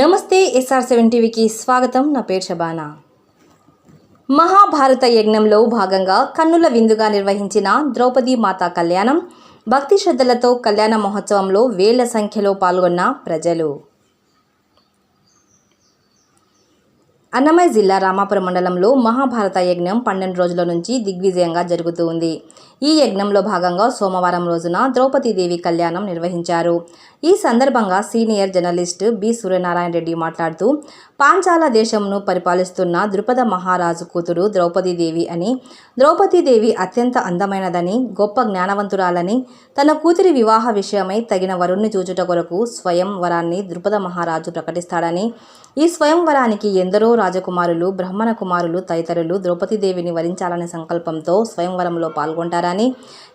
నమస్తే SR seven టీవీకి స్వాగతం. నా పేరు శబానా. మహాభారత యజ్ఞంలో భాగంగా కన్నుల విందుగా నిర్వహించిన ద్రౌపది మాతా కళ్యాణం భక్తి శ్రద్ధలతో కళ్యాణ మహోత్సవంలో వేల సంఖ్యలో పాల్గొన్న ప్రజలు. అన్నమయ్య జిల్లా రామాపురం మండలంలో మహాభారత యజ్ఞం పన్నెండు రోజుల నుంచి దిగ్విజయంగా జరుగుతూ ఉంది. ఈ యజ్ఞంలో భాగంగా సోమవారం రోజున ద్రౌపదీదేవి కళ్యాణం నిర్వహించారు. ఈ సందర్భంగా senior journalist B. Suryanarayana Reddy మాట్లాడుతూ పాంచాల దేశంను పరిపాలిస్తున్న ద్రుపద మహారాజు కూతురు ద్రౌపదీదేవి అని ద్రౌపదీదేవి అత్యంత అందమైనదని గొప్ప జ్ఞానవంతురాలని తన కూతురి వివాహ విషయమై తగిన వరుణ్ణి చూచుట కొరకు స్వయంవరాన్ని ద్రుపద మహారాజు ప్రకటిస్తాడని ఈ స్వయంవరానికి ఎందరో రాజకుమారులు బ్రహ్మణ కుమారులు తదితరులు ద్రౌపదీదేవిని వరించాలనే సంకల్పంతో స్వయంవరంలో పాల్గొంటారని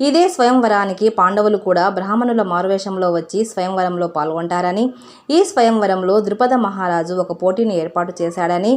ఇదే స్వయంవరానికి పాండవులు కూడా బ్రాహ్మణుల మారువేషంలో వచ్చి స్వయంవరంలో పాల్గొంటారని ఈ స్వయంవరంలో ద్రుపద మహారాజు ఒక పోటీని ఏర్పాటు చేశాడని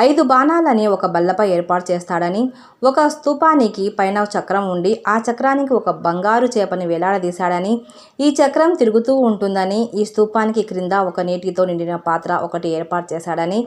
ఐదు బాణాలని ఒక బల్లపై ఏర్పాటు చేస్తాడని ఒక స్తూపానికి పైన చక్రం ఉండి ఆ చక్రానికి ఒక బంగారు చేపని వేలాడదీశాడని ఈ చక్రం తిరుగుతూ ఉంటుందని ఈ స్తూపానికి క్రింద ఒక నీటితో నిండిన పాత్ర ఒకటి ఏర్పాటు చేశాడని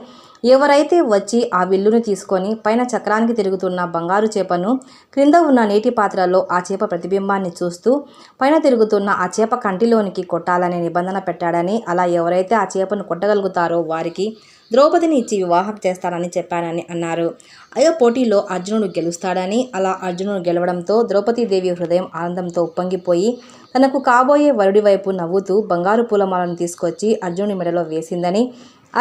ఎవరైతే వచ్చి ఆ విల్లును తీసుకొని పైన చక్రానికి తిరుగుతున్న బంగారు చేపను క్రింద ఉన్న నీటి పాత్రలో ఆ చేప ప్రతిబింబాన్ని చూస్తూ పైన తిరుగుతున్న ఆ చేప కంటిలోనికి కొట్టాలనే నిబంధన పెట్టాడని అలా ఎవరైతే ఆ చేపను కొట్టగలుగుతారో వారికి ద్రౌపదిని ఇచ్చి వివాహం చేస్తానని చెప్పానని అన్నారు. అయ్యో పోటీలో అర్జునుడు గెలుస్తాడని అలా అర్జునుడు గెలవడంతో ద్రౌపదీదేవి హృదయం ఆనందంతో ఉప్పొంగిపోయి తనకు కాబోయే వరుడి వైపు నవ్వుతూ బంగారు పూలమాలను తీసుకొచ్చి అర్జునుడి మెడలో వేసిందని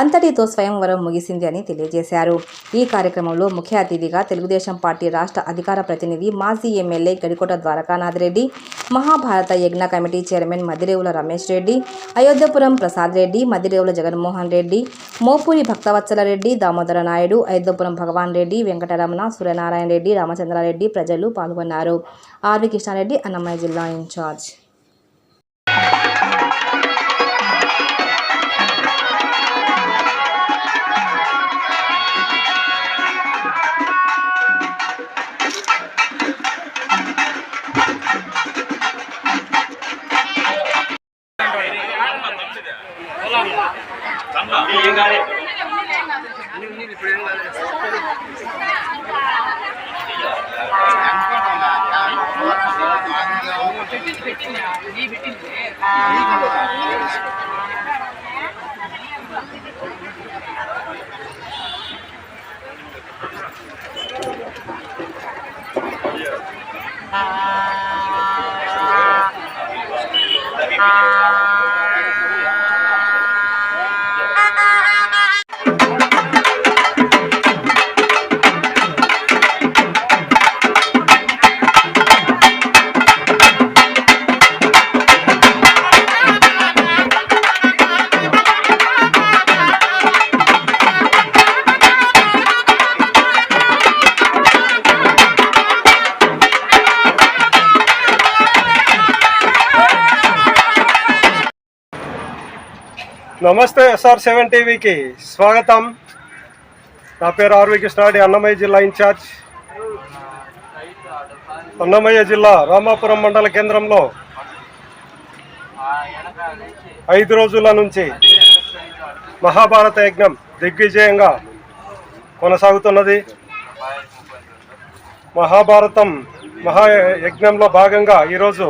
అంతటితో స్వయంవరం ముగిసింది అని తెలియజేశారు. ఈ కార్యక్రమంలో ముఖ్య అతిథిగా తెలుగుదేశం పార్టీ రాష్ట్ర అధికార ప్రతినిధి మాజీ ఎమ్మెల్యే గడికోట ద్వారకానాథ్ రెడ్డి మహాభారత యజ్ఞ కమిటీ చైర్మన్ మదిరేవుల రమేష్ రెడ్డి అయోధ్యపురం ప్రసాద్ రెడ్డి మదిరేవుల జగన్మోహన్ రెడ్డి మోపూరి భక్తవత్సల రెడ్డి దామోదర నాయుడు అయోధ్యపురం భగవాన్ రెడ్డి వెంకటరమణ సూర్యనారాయణ రెడ్డి రామచంద్రారెడ్డి ప్రజలు పాల్గొన్నారు. ఆర్వి కృష్ణారెడ్డి అన్నమయ్య జిల్లా ఇన్ఛార్జ్. పెట్టింది పెట్టింది. పెట్టింది. నమస్తే ఎస్ఆర్ సెవెన్ టీవీకి స్వాగతం. నా పేరు ఆర్వి కృష్ణాడి అన్నమయ్య జిల్లా ఇన్ఛార్జ్. అన్నమయ్య జిల్లా రామాపురం మండల కేంద్రంలో ఐదు రోజుల నుంచి మహాభారత యజ్ఞం దిగ్విజయంగా కొనసాగుతున్నది. మహాభారతం మహాయజ్ఞంలో భాగంగా ఈరోజు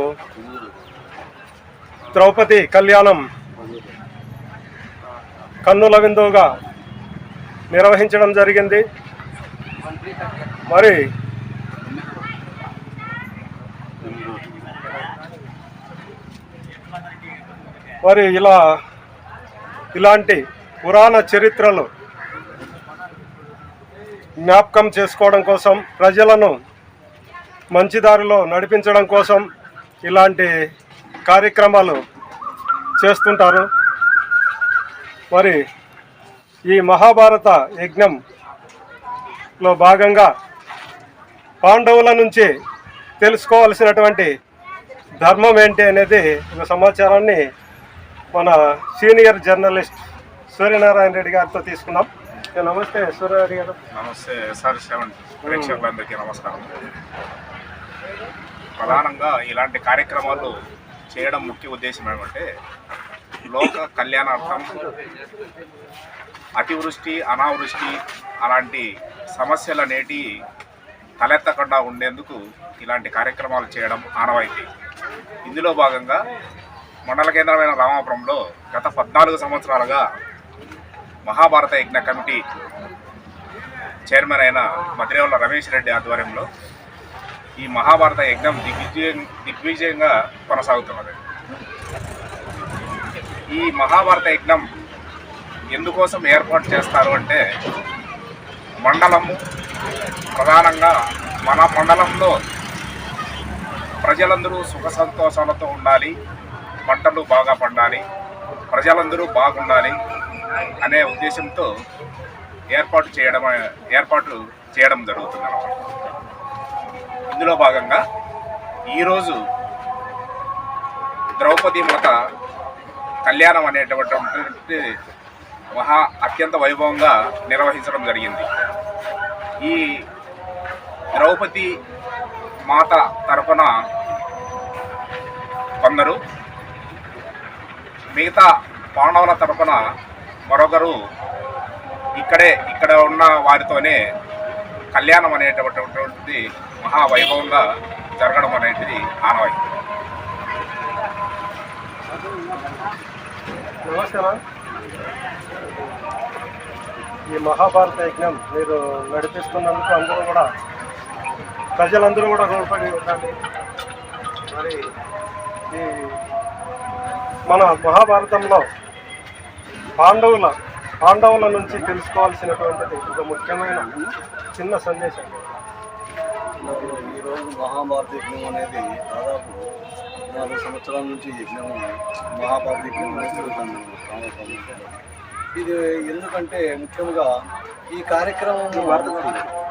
ద్రౌపది కళ్యాణం కన్నుల విందువుగా నిర్వహించడం జరిగింది. మరి మరి ఇలా ఇలాంటి పురాణ చరిత్రలు జ్ఞాపకం చేసుకోవడం కోసం ప్రజలను మంచి దారిలో నడిపించడం కోసం ఇలాంటి కార్యక్రమాలు చేస్తుంటారు. మరి ఈ మహాభారత యజ్ఞంలో భాగంగా పాండవుల నుంచి తెలుసుకోవాల్సినటువంటి ధర్మం ఏంటి అనేది ఒక సమాచారాన్ని మన సీనియర్ జర్నలిస్ట్ సూర్యనారాయణ రెడ్డి గారితో తీసుకున్నాం నమస్తే సూర్యనారాయణ గారు. నమస్తే సార్ సెవెన్ ప్రేక్షకులందరికీ నమస్కారం. ప్రధానంగా ఇలాంటి కార్యక్రమాలు చేయడం ముఖ్య ఉద్దేశం ఏమంటే లోక కళ్యాణార్థం. అతివృష్టి అనావృష్టి అలాంటి సమస్యలనేటి తలెత్తకుండా ఉండేందుకు ఇలాంటి కార్యక్రమాలు చేయడం ఆనవాయితీ. ఇందులో భాగంగా మండల కేంద్రమైన రామాపురంలో గత పద్నాలుగు సంవత్సరాలుగా మహాభారత యజ్ఞ కమిటీ చైర్మన్ అయిన మద్రేవల్ల రమేష్ రెడ్డి ఆధ్వర్యంలో ఈ మహాభారత యజ్ఞం దిగ్విజయం దిగ్విజయంగా కొనసాగుతున్నది. ఈ మహాభారత యజ్ఞం ఎందుకోసం ఏర్పాటు చేస్తారు అంటే మండలము ప్రధానంగా మన మండలంలో ప్రజలందరూ సుఖ సంతోషాలతో ఉండాలి పంటలు బాగా పండాలి ప్రజలందరూ బాగుండాలి అనే ఉద్దేశంతో ఏర్పాటు చేయడం ఏర్పాటు చేయడం జరుగుతుంది అన్నమాట. ఇందులో భాగంగా ఈరోజు ద్రౌపది మాత కళ్యాణం అనేటటువంటి మహా అత్యంత వైభవంగా నిర్వహించడం జరిగింది. ఈ ద్రౌపది మాత తరపున కొందరు మిగతా పాండవుల తరపున మరొకరు ఇక్కడే ఇక్కడ ఉన్న వారితోనే కళ్యాణం అనేటటువంటి మహావైభవంగా జరగడం అనేది ఆనవాయితీ. నమస్కారం. ఈ మహాభారత యజ్ఞం మీరు నడిపిస్తున్నందుకు అందరూ కూడా ప్రజలందరూ కూడా రుణపడి ఉండాలి మరి ఈ మన మహాభారతంలో పాండవుల పాండవుల నుంచి తెలుసుకోవాల్సినటువంటిది ఒక ముఖ్యమైన చిన్న సందేశం. ఈరోజు మహాభారత యజ్ఞం అనేది దాదాపు నాలుగు సంవత్సరాల నుంచి యజ్ఞం మహాభారత యజ్ఞం అనేది జరుగుతుంది రామస్వామి. ఇది ఎందుకంటే ముఖ్యంగా ఈ కార్యక్రమం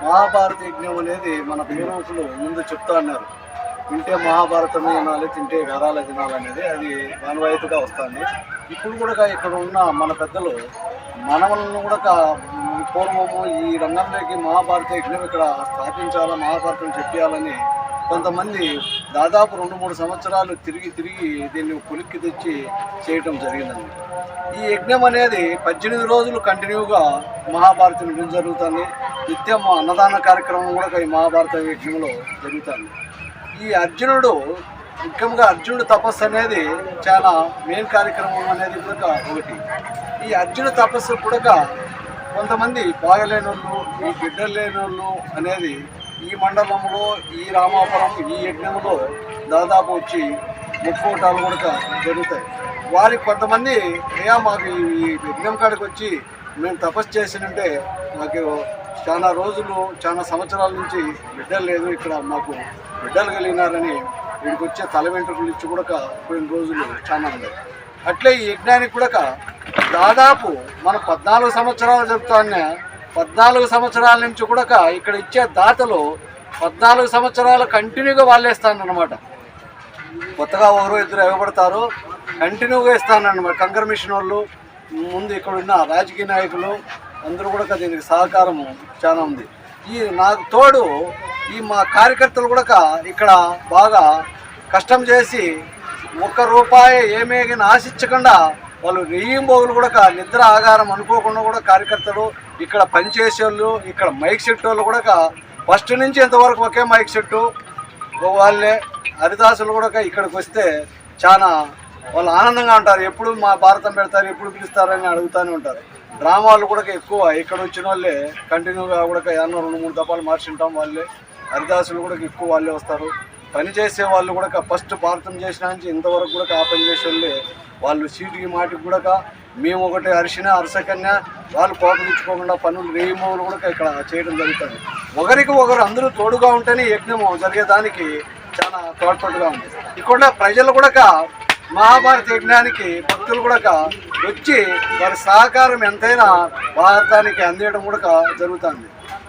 మహాభారత యజ్ఞం అనేది మన పూర్వకులు ముందు చెప్తా అన్నారు. తింటే మహాభారతం తినాలి తింటే గరాల తినాలి అనేది అది మానవాయితీగా వస్తుంది. ఇప్పుడు కూడా ఇక్కడ ఉన్న మన పెద్దలు మనవలను కూడా పూర్వము ఈ రంగంలోకి మహాభారత యజ్ఞం ఇక్కడ స్థాపించాలా మహాభారతం చెప్పాలని కొంతమంది దాదాపు రెండు మూడు సంవత్సరాలు తిరిగి తిరిగి దీన్ని కొలిక్కి తెచ్చి చేయటం జరిగిందండి. ఈ యజ్ఞం అనేది పద్దెనిమిది రోజులు కంటిన్యూగా మహాభారతం యజ్ఞం జరుగుతుంది. నిత్యం అన్నదాన కార్యక్రమం కూడా ఈ మహాభారత యజ్ఞంలో జరుగుతుంది. ఈ అర్జునుడు ముఖ్యంగా అర్జునుడు తపస్సు అనేది చాలా మెయిన్ కార్యక్రమం అనేది కూడా ఒకటి. ఈ అర్జున తపస్సు కూడా కొంతమంది బాగలేని వాళ్ళు ఈ బిడ్డలు లేని వాళ్ళు అనేది ఈ మండలంలో ఈ రామాపురం ఈ యజ్ఞంలో దాదాపు వచ్చి ముక్కోటాలు కూడా జరుగుతాయి. వారికి కొంతమంది అయ్యా మాకు ఈ యజ్ఞం కాడికి వచ్చి మేము తపస్సు చేసినంటే మాకు చాలా రోజులు చాలా సంవత్సరాల నుంచి బిడ్డలు లేదు ఇక్కడ మాకు బిడ్డలు కలిగినారని వీడికి వచ్చే తల వెంట్రుకలు ఇచ్చి కూడా కొన్ని రోజులు చాలా ఉన్నాయి. అట్లే ఈ యజ్ఞానికి కూడా దాదాపు మన పద్నాలుగు సంవత్సరాలు చెప్తానే పద్నాలుగు సంవత్సరాల నుంచి కూడా ఇక్కడ ఇచ్చే దాతలు పద్నాలుగు సంవత్సరాలు కంటిన్యూగా వాళ్ళేస్తానన్నమాట. కొత్తగా ఎవరో ఇద్దరు ఇవ్వబడతారు కంటిన్యూగా ఇస్తానమాట కంకర మిషన్ వాళ్ళు ముందు ఇక్కడ ఉన్న రాజకీయ నాయకులు అందరూ కూడా దీనికి సహకారం చాలా ఉంది. ఈ నాకు తోడు ఈ మా కార్యకర్తలు కూడా ఇక్కడ బాగా కష్టం చేసి ఒక్క రూపాయి ఏమేగిన ఆశించకుండా వాళ్ళు రెయ్యింబోగులు కూడా నిద్ర ఆగారం అనుకోకుండా కూడా కార్యకర్తలు ఇక్కడ పనిచేసే ఇక్కడ మైక్ సెట్ వాళ్ళు కూడా ఫస్ట్ నుంచి ఇంతవరకు ఒకే మైక్ సెట్టు. వాళ్ళే హరిదాసులు కూడా ఇక్కడికి వస్తే చాలా వాళ్ళు ఆనందంగా ఉంటారు. ఎప్పుడు మా భారతం పెడతారు ఎప్పుడు పిలుస్తారని అడుగుతూనే ఉంటారు. డ్రామాలు కూడా ఎక్కువ. ఇక్కడ వచ్చిన వాళ్ళే కంటిన్యూగా కూడా ఎన్నో రెండు మూడు దఫాలు మార్చింటాం వాళ్ళే. హరిదాసులు కూడా ఎక్కువ వాళ్ళే వస్తారు. పని చేసే వాళ్ళు కూడా ఫస్ట్ భారతం చేసిన నుంచి ఇంతవరకు కూడా ఆ పని చేసే వాళ్ళే. వాళ్ళు సీటుకి మాటికి కూడా మేము ఒకటి అరిసిన అరసకన్య వాళ్ళు కోపగించుకోకుండా పనులు రేమోలు కూడా ఇక్కడ చేయడం జరుగుతుంది. ఒకరికి ఒకరు అందరూ తోడుగా ఉంటేనే యజ్ఞం యజ్ఞము జరిగేదానికి చాలా తోడ్పాటుగా ఉంది. ఇక్కడ ప్రజలు కూడా మహాభారత యజ్ఞానికి భక్తులు కూడా వచ్చి వారి సహకారం ఎంతైనా భారతానికి అందేయడం కూడా జరుగుతుంది.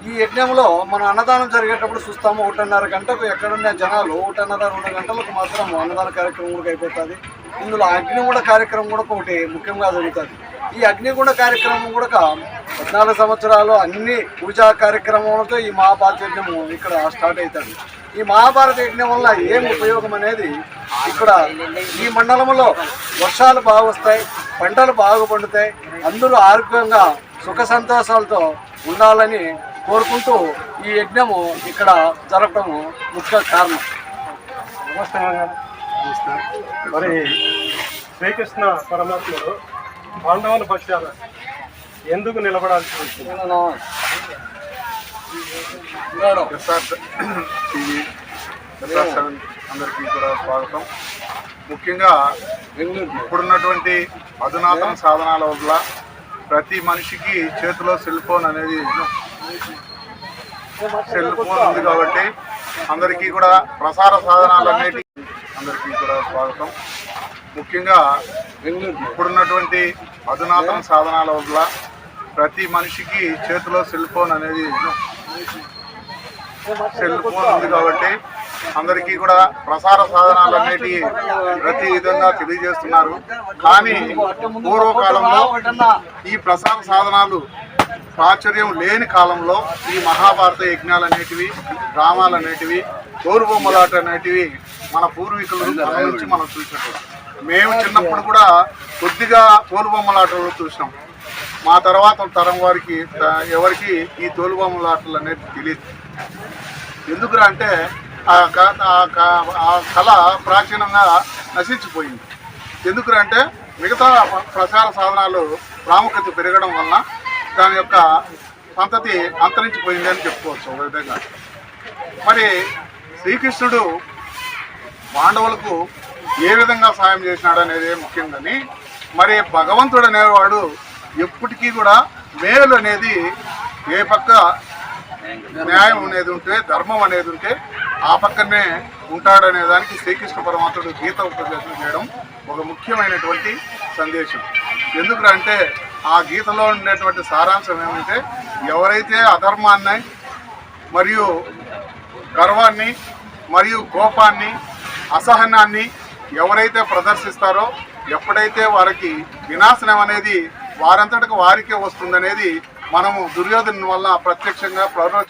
ఈ యజ్ఞంలో మనం అన్నదానం జరిగేటప్పుడు చూస్తాము ఒకటిన్నర గంటకు ఎక్కడున్న జనాలు ఒకటిన్నర రెండు గంటలకు మాత్రం అన్నదాన కార్యక్రమం కూడా అయిపోతుంది. ఇందులో అగ్నిగుండ కార్యక్రమం కూడా ఒకటి ముఖ్యంగా జరుగుతుంది. ఈ అగ్నిగుండ కార్యక్రమం కూడా పద్నాలుగు సంవత్సరాలు అన్ని పూజా కార్యక్రమాలతో ఈ మహాభారత యజ్ఞము ఇక్కడ స్టార్ట్ అవుతుంది ఈ మహాభారత యజ్ఞం వల్ల ఏం ఉపయోగం అనేది ఇక్కడ ఈ మండలంలో వర్షాలు బాగా వస్తాయి పంటలు బాగా పండుతాయి అందరూ ఆరోగ్యంగా సుఖ సంతోషాలతో ఉండాలని కోరుకుంటూ ఈ యజ్ఞము ఇక్కడ జరపడము ముఖ్య కారణం. నమస్తే. మరి శ్రీకృష్ణ పరమాత్ముడు పాండవుల పక్షాన ఎందుకు నిలబడాల్సి వచ్చింది? టీవీ సెవెన్ అందరికీ కూడా స్వాగతం. ముఖ్యంగా ఇప్పుడున్నటువంటి అధునాతన సాధనాల వల్ల ప్రతి మనిషికి చేతిలో సెల్ ఫోన్ అనేది సెల్ ఫోన్ ఉంది కాబట్టి అందరికీ కూడా ప్రసార సాధనాలు అందరికీ కూడా స్వాగతం. ముఖ్యంగా ఇప్పుడున్నటువంటి అధునాతన సాధనాల వల్ల ప్రతి మనిషికి చేతిలో సెల్ ఫోన్ అనేది సెల్ ఫోన్ ఉంది కాబట్టి అందరికీ కూడా ప్రసార సాధనాలన్నిటి ప్రతి విధంగా తెలియజేస్తున్నారు. కానీ పూర్వకాలంలో ఈ ప్రసార సాధనాలు ప్రాచుర్యం లేని కాలంలో ఈ మహాభారత యజ్ఞాలు అనేటివి డ్రామాలు అనేటివి తోరుబొమ్మలాట అనేటివి మన పూర్వీకులు నుంచి మనం చూసినట్టు మేము చిన్నప్పుడు కూడా కొద్దిగా తోలుబొమ్మలాటలు చూసినాం. మా తర్వాత తరం వారికి ఎవరికి ఈ తోలుబొమ్మలాటలు అనేది తెలియదు. ఎందుకురా అంటే ఆ ఆ ఆ కళ ప్రాచీనంగా నశించిపోయింది. ఎందుకంటే అంటే మిగతా ప్రచార సాధనాలు ప్రాముఖ్యత పెరగడం వలన దాని యొక్క సంతతి అంతరించిపోయింది అని చెప్పుకోవచ్చు ఒక విధంగా. మరి శ్రీకృష్ణుడు పాండవులకు ఏ విధంగా సాయం చేసినాడు అనేది ముఖ్యం కానీ మరి భగవంతుడు అనేవాడు ఎప్పటికీ కూడా మేలు అనేది ఏ పక్క న్యాయం అనేది ఉంటే ధర్మం అనేది ఉంటే ఆ పక్కనే ఉంటాడనే దానికి శ్రీకృష్ణ పరమాత్ముడు గీత ఉపదేశం చేయడం ఒక ముఖ్యమైనటువంటి సందేశం. ఎందుకు అంటే ఆ గీతలో ఉండేటువంటి సారాంశం ఏమంటే ఎవరైతే అధర్మాన్ని మరియు గర్వాన్ని మరియు కోపాన్ని అసహనాన్ని ఎవరైతే ప్రదర్శిస్తారో ఎప్పుడైతే వారికి వినాశనం అనేది వారంతటకు వారికే వస్తుందనేది మనము దుర్యోధన వల్ల ప్రత్యక్షంగా ప్రవచ